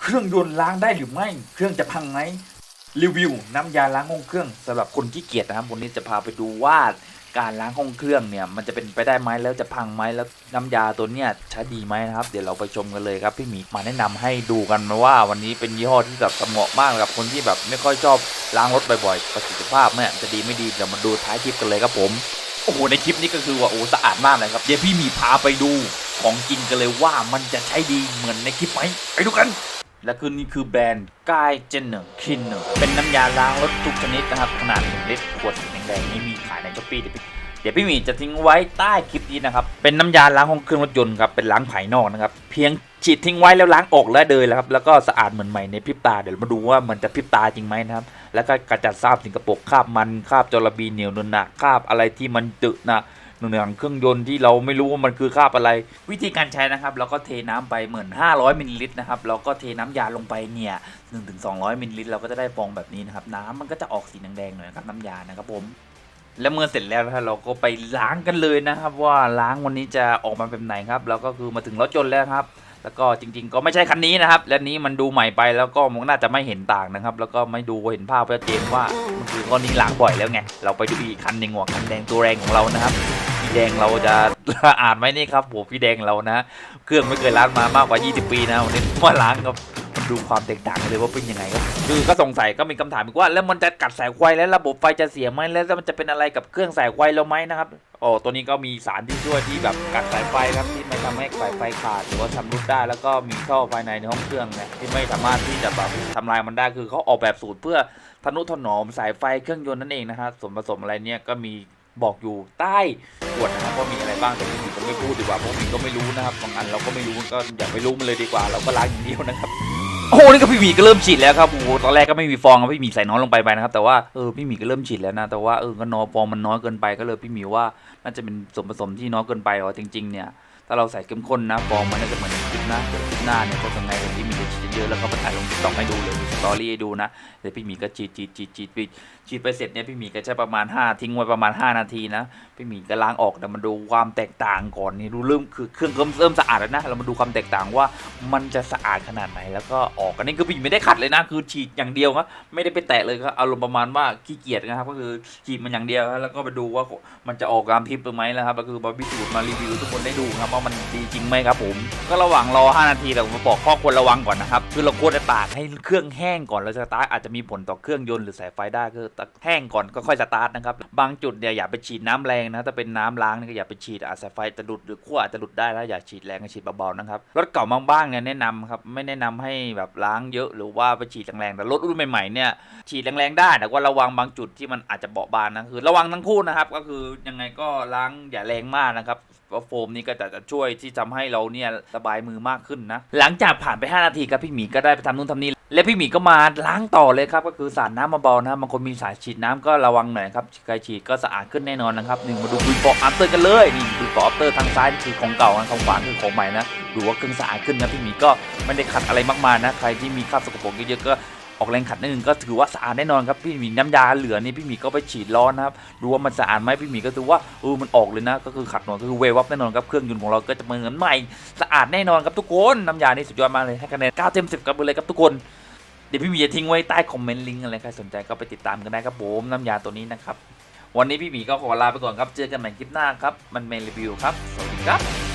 เครื่องยนต์ล้างได้หรือไม่ เครื่องจะพังไหมรีวิวน้ำยาล้างห้องเครื่องสำหรับคนที่เกียจนะครับวันนี้จะพาไปดูว่าการล้างห้องเครื่องเนี่ยมันจะเป็นไปได้ไหมแล้วจะพังไหมแล้วน้ำยาตัวเนี้ยใช้ดีไหมนะครับ เดี๋ยวเราไปชมกันเลยครับพี่หมีมาแนะนำให้ดูกันนะว่า วันนี้เป็นยี่ห้อที่แบบเหมาะมากกับคนที่แบบไม่ค่อยชอบล้างรถบ่อยๆ ประสิทธิภาพเนี่ยจะดีไม่ดีเดี๋ยวมาดูท้ายคลิปกันเลยครับผมโอ้โหในคลิปนี้ก็คือว่าโอ้สะอาดมากเลยครับเดี๋ยวพี่หมีพาไปดูของกินกันเลยว่ามันจะใช้ดีเหมือนในคลิปไหมไปดูกัน และคือนี่คือแบรนด์กายเจนเนอร์คินเนอร์เป็นน้ำยาล้างรถทุกชนิดนะครับ ขนาด1ลิตรขวดสีแดงๆนี้มีขายในช้อปปี้เดี๋ยวพี่เดี๋ยวพี่หมีจะทิ้งไว้ใต้คลิปนี้นะครับ เป็นน้ำยาล้างห้องเครื่องรถยนต์ครับ เป็นล้างภายนอกนะครับ เพียงฉีดทิ้งไว้แล้วล้างออกแล้วเดินแล้วครับ แล้วก็สะอาดเหมือนใหม่ในพริบตา เดี๋ยวมาดูว่ามันจะพริบตาจริงไหมนะครับ แล้วก็กระจัดซาบสิ่งกระปรกคราบมันคราบจระบีเหนียวนุ่นหนักคราบอะไรที่มันจึนะ หนึ่งอย่างเครื่องยนต์ที่เราไม่รู้ว่ามันคือคราบอะไร วิธีการใช้นะครับเราก็เทน้ำไปเหมือน500มิลลิลิตรนะครับเราก็เทน้ำยาลงไปเนี่ย1ถึง200มิลลิลิตรเราก็จะได้ฟองแบบนี้นะครับน้ำมันก็จะออกสีแดงๆหน่อยครับน้ำยานะครับผมแล้วเมื่อเสร็จแล้วนะครับเราก็ไปล้างกันเลยนะครับ ว่าล้างวันนี้จะออกมาเป็นไหนครับแล้วก็คือมาถึงรถยนต์แล้วครับ แล้วก็จริง ๆ ก็ไม่ใช่คันนี้นะครับ และนี้มันดูใหม่ไปแล้วก็มันน่าจะไม่เห็นต่างนะครับ แล้วก็ไม่ดูเห็นภาพชัดเจนว่ามันคือก้อนนี้ล้างบ่อยแล้วไง เราไปดูอีกคันหนึ่งหัวคันแดงตัวแรงของเรานะครับพี่แดงเราจะอ่านไหมนี่ครับโหพี่แดงเรานะ เครื่องไม่เคยล้างมามากกว่า 20 ปีนะวันนี้มาล้างครับดูความแตกต่างกันเลยว่าเป็นยังไงครับคือก็สงสัยก็มีคำถามอีกว่า แล้วมันจะกัดสายไฟแล้วระบบไฟจะเสียไหมแล้วมันจะเป็นอะไรกับเครื่องสายไฟเราไหมนะครับ โอ้ตัวนี้ก็มีสารที่ช่วยที่แบบกัดสายไฟครับที่ไม่ทำให้สายไฟขาดหรือว่าชำรุดได้ แล้วก็มีท่อภายในในห้องเครื่องนี่ยที่ไม่สามารถที่จะแบบทำลายมันได้คือเขาออกแบบสูตรเพื่อทนุถนอมสายไฟเครื่องยนต์นั่นเองนะฮะส่วนผสมอะไรเนี่ยก็มีบอกอยู่ใต้ขวดนะครับว่ามีอะไรบ้างแต่พี่หมีก็ไม่พูดดีกว่าเพราะพี่ก็ไม่รู้นะครับบางอันเราก็ไม่รู้ก็อย่าไปรู้มันเลยดีกว่า เราก็ล้างอย่างเดียวนะครับ โอ้โหนี่ก็พี่หมีก็เริ่มฉีดแล้วครับโอ้โหตอนแรกก็ไม่มีฟองครับพี่หมีใส่น้อยลงไปไปนะครับแต่ว่าเออพี่หมีก็เริ่มฉีดแล้วนะแต่ว่าเออก็น้อยฟองมันน้อยเกินไปก็เลยพี่หมีว่าน่าจะเป็นส่วนผสมที่น้อยเกินไปอ๋อจริงๆเนี่ยถ้าเราใส่เข้มข้นนะฟองมันน่าจะเหมือน นะเดี๋ยวหน้าเนี่ยจะยังไงพี่หมีจะฉีดเยอะแล้วก็ไปถ่ายลงติ๊กต็อกให้ดูเลยมีสตอรี่ให้ดูนะเดี๋ยวพี่หมีก็ฉีดฉีดฉีดฉีดไปฉีดไปเสร็จเนี่ยพี่หมีก็ใช้ประมาณ 5 ทิ้งไว้ประมาณ 5 นาทีนะพี่หมีก็ล้างออกแต่มาดูความแตกต่างก่อนนี่ดูเริ่มคือเครื่องเริ่มเริ่มสะอาดแล้วนะเรามาดูความแตกต่างว่ามันจะสะอาดขนาดไหนแล้วก็ออกอันนี้คือพี่หมีไม่ได้ขัดเลยนะ คือฉีดอย่างเดียวครับไม่ได้ไปแตะเลยครับอารมณ์ประมาณว่าขี้เกียจนะครับก็คือฉีดมันอย่างเดียวแล้วก็ไปดูว่ามันจะออกตามทิปหรือไม่นะครับก็คือมาพิสูจน์มารีวิวทุกคนได้ดูครับว่ามันดีจริงไหมครับผมก็ระหว่างรอ 5 นาทีเรามาบอกข้อควรระวังก่อนนะครับ คือเราควรจะตากให้เครื่องแห้งก่อนแล้วสตาร์ทอาจจะมีผลต่อเครื่องยนต์หรือสายไฟได้คือตากแห้งก่อนก็ค่อยสตาร์ทนะครับ บางจุดเนี่ยอย่าไปฉีดน้ำแรงนะถ้าเป็นน้ำล้างนี่ก็อย่าไปฉีดอาจสายไฟจะหลุดหรือขั้วอาจจะหลุดได้แล้วอย่าฉีดแรงก็ฉีดเบาๆนะครับรถเก่าบางบ้างเนี่ยแนะนำครับไม่แนะนำให้แบบล้างเยอะหรือว่าไปฉีดแรงๆแต่รถรุ่นใหม่ๆเนี่ยฉีดแรงๆได้แต่ว่าระวังบางจุดที่มันอาจจะเบาบางนะคือ ระวังทั้งคู่นะครับก็คือยังไงก็ล้างอย่าแรงมากนะครับ โฟมนี่ก็จะจะช่วยที่ทำให้เราเนี่ยสบายมือมากขึ้นนะ หลังจากผ่านไป 5 นาทีครับพี่หมีก็ได้ไปทำนู่นทำนี่และพี่หมีก็มาล้างต่อเลยครับก็คือสาดน้ำเบานะบางคนมีสายฉีดน้ำก็ระวังหน่อยครับใครฉีดก็สะอาดขึ้นแน่นอนนะครับหนึ่งมาดูบีฟอร์อัปเตอร์กันเลยนี่บีฟอร์อัปเตอร์ทางซ้ายคือของเก่าทางขวาคือของใหม่นะดูว่าเครื่องสะอาดขึ้นนะพี่หมีก็ไม่ได้ขัดอะไรมากมายนะ ใครที่มีคราบสกปรกเยอะๆก็ ออกแรงขัดนิดนึงก็ถือว่าสะอาดแน่นอนครับพี่หมีน้ำยาเหลือนี่พี่หมีก็ไปฉีดร้อนนะครับดูว่ามันสะอาดไหมพี่หมีก็ถือว่าเออมันออกเลยนะ ก็คือขัดหนอยก็คือเววับแน่นอนครับเครื่องยนต์ของเราก็จะเหมือนใหม่สะอาดแน่นอนครับทุกคนน้ำยานี่สุดยอดมากเลยให้คะแนน9เต็ม10กันไปเลยครับทุกคนเดี๋ยวพี่หมีจะทิ้งไว้ใต้คอมเมนต์ลิงก์อะไรใครสนใจก็ไปติดตามกันได้ครับผมน้ำยาตัวนี้นะครับวันนี้พี่หมีก็ขอลาไปก่อนครับเจอกันใหม่คลิปหน้าครับมันเมนรีวิวครับสวัสดีครับ